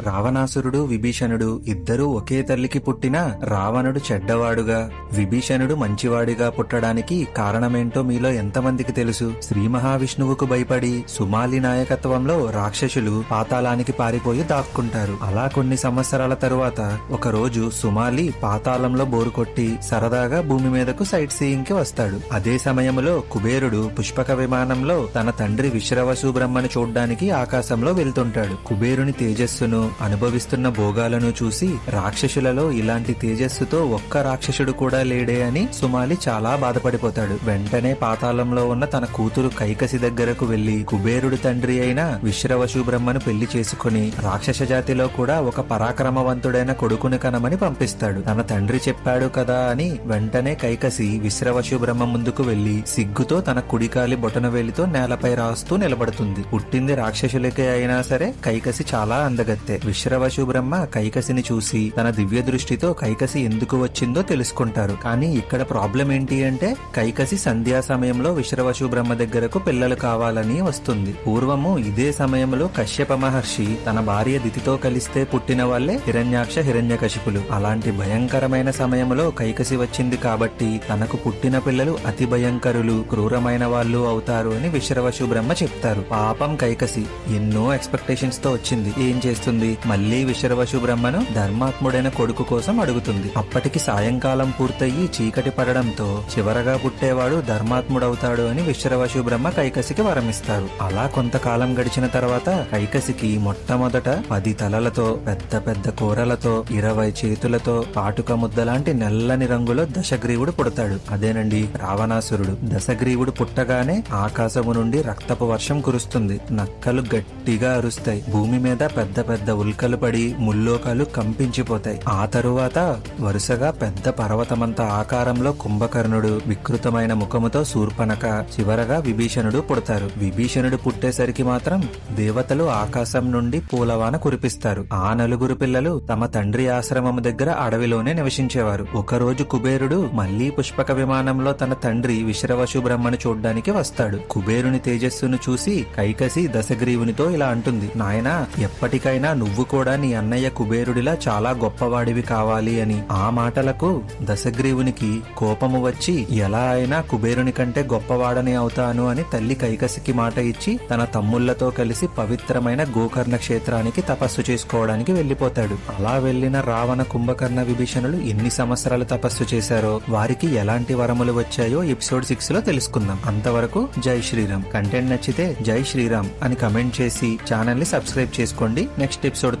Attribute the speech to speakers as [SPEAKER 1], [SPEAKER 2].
[SPEAKER 1] రావణాసురుడు విభీషణుడు ఇద్దరూ ఒకే తల్లికి పుట్టిన రావణుడు చెడ్డవాడుగా. విభీషణుడు మంచివాడిగా పుట్టడానికి కారణమేంటో మీలో ఎంతమందికి తెలుసు? శ్రీ మహావిష్ణువుకు భయపడి సుమాలి నాయకత్వంలో రాక్షసులు పాతాళానికి పారిపోయి దాక్కుంటారు. అలా కొన్ని సంవత్సరాల తరువాత ఒకరోజు సుమాలి పాతాళంలో బోరు కొట్టి సరదాగా భూమి మీదకు సైట్ సీయింగ్కి వస్తాడు. అదే సమయంలో కుబేరుడు పుష్పక విమానంలో తన తండ్రి విశ్రవసు బ్రహ్మను చూడ్డానికి ఆకాశంలో వెళ్తుంటాడు. కుబేరుని తేజస్సును అనుభవిస్తున్న భోగాలను చూసి రాక్షసులలో ఇలాంటి తేజస్సుతో ఒక్క రాక్షసుడు కూడా లేడే అని సుమాలి చాలా బాధపడిపోతాడు. వెంటనే పాతాళంలో ఉన్న తన కూతురు కైకసి దగ్గరకు వెళ్ళి కుబేరుడు తండ్రి అయిన విశ్రవశు బ్రహ్మను పెళ్ళి చేసుకుని రాక్షస జాతిలో కూడా ఒక పరాక్రమవంతుడైన కొడుకుని కనమని పంపిస్తాడు. తన తండ్రి చెప్పాడు కదా అని వెంటనే కైకసి విశ్రవశు బ్రహ్మ ముందుకు వెళ్ళి సిగ్గుతో తన కుడికాలి బొటన వేలితో నేలపై రాస్తూ నిలబడుతుంది. పుట్టింది రాక్షసులకే అయినా సరే కైకసి చాలా అందగత్తె. విశ్రవసు బ్రహ్మ కైకసిని చూసి తన దివ్య దృష్టితో కైకసి ఎందుకు వచ్చిందో తెలుసుకుంటారు. కానీ ఇక్కడ ప్రాబ్లం ఏంటి అంటే కైకసి సంధ్యా సమయంలో విశ్రవశు బ్రహ్మ దగ్గరకు పిల్లలు కావాలని వస్తుంది. పూర్వము ఇదే సమయంలో కశ్యప మహర్షి తన భార్య దితితో కలిస్తే పుట్టిన వాళ్ళే హిరణ్యాక్ష హిరణ్యకశిపులు. అలాంటి భయంకరమైన సమయంలో కైకసి వచ్చింది కాబట్టి తనకు పుట్టిన పిల్లలు అతి భయంకరులు క్రూరమైన వాళ్ళు అవుతారు అని విశ్రవశు బ్రహ్మ చెప్తారు. పాపం కైకసి ఎన్నో ఎక్స్పెక్టేషన్స్తో వచ్చింది. ఏం చేస్తుంది? మళ్ళీ విశ్రవశు బ్రహ్మను ధర్మాత్ముడైన కొడుకు కోసం అడుగుతుంది. అప్పటికి సాయంకాలం పూర్తయి చీకటి పడడంతో చివరగా పుట్టేవాడు ధర్మాత్ముడవుతాడు అని విశ్రవశు బ్రహ్మ కైకసికి వరమిస్తారు. అలా కొంతకాలం గడిచిన తర్వాత కైకసికి మొట్టమొదట పది తలలతో పెద్ద పెద్ద కూరలతో ఇరవై చేతులతో పాటుక ముద్ద లాంటి నల్లని రంగులో దశగ్రీవుడు పుడతాడు. అదేనండి రావణాసురుడు. దశగ్రీవుడు పుట్టగానే ఆకాశము నుండి రక్తపు వర్షం కురుస్తుంది. నక్కలు గట్టిగా అరుస్తాయి. భూమి మీద పెద్ద పెద్ద ఉల్కలు పడి ముల్లోకాలు కంపించిపోతాయి. ఆ తరువాత వరుసగా పెద్ద పర్వతమంత ఆకారంలో కుంభకర్ణుడు వికృతమైన ముఖముతో శూర్పణక చివరగా విభీషణుడు పుడతారు. విభీషణుడు పుట్టేసరికి మాత్రం దేవతలు ఆకాశం నుండి పూలవాన కురిపిస్తారు. ఆ నలుగురు పిల్లలు తమ తండ్రి ఆశ్రమం దగ్గర అడవిలోనే నివసించేవారు. ఒకరోజు కుబేరుడు మళ్ళీ పుష్పక విమానంలో తన తండ్రి విశ్రవశు బ్రహ్మను చూడ్డానికి వస్తాడు. కుబేరుని తేజస్సును చూసి కైకసి దశగ్రీవునితో ఇలా అంటుంది. నాయనా ఎప్పటికైనా నువ్వు కూడా నీ అన్నయ్య కుబేరుడిలా చాలా గొప్పవాడివి కావాలి అని ఆ మాటలకు దశగ్రీవునికి కోపము వచ్చి ఎలా అయినా కుబేరుని కంటే గొప్పవాడని అవుతాను అని తల్లి కైకసికి మాట ఇచ్చి తన తమ్ముళ్ళతో కలిసి పవిత్రమైన గోకర్ణ క్షేత్రానికి తపస్సు చేసుకోవడానికి వెళ్ళిపోతాడు అలా వెళ్ళిన రావణ కుంభకర్ణ విభీషణులు ఎన్ని సంవత్సరాలు తపస్సు చేశారో వారికి ఎలాంటి వరములు వచ్చాయో ఎపిసోడ్ సిక్స్లో తెలుసుకుందాం. అంతవరకు జై శ్రీరామ్. కంటెంట్ నచ్చితే జై శ్రీరామ్ అని కమెంట్ చేసి ఛానల్ని సబ్స్క్రైబ్ చేసుకోండి. Next episode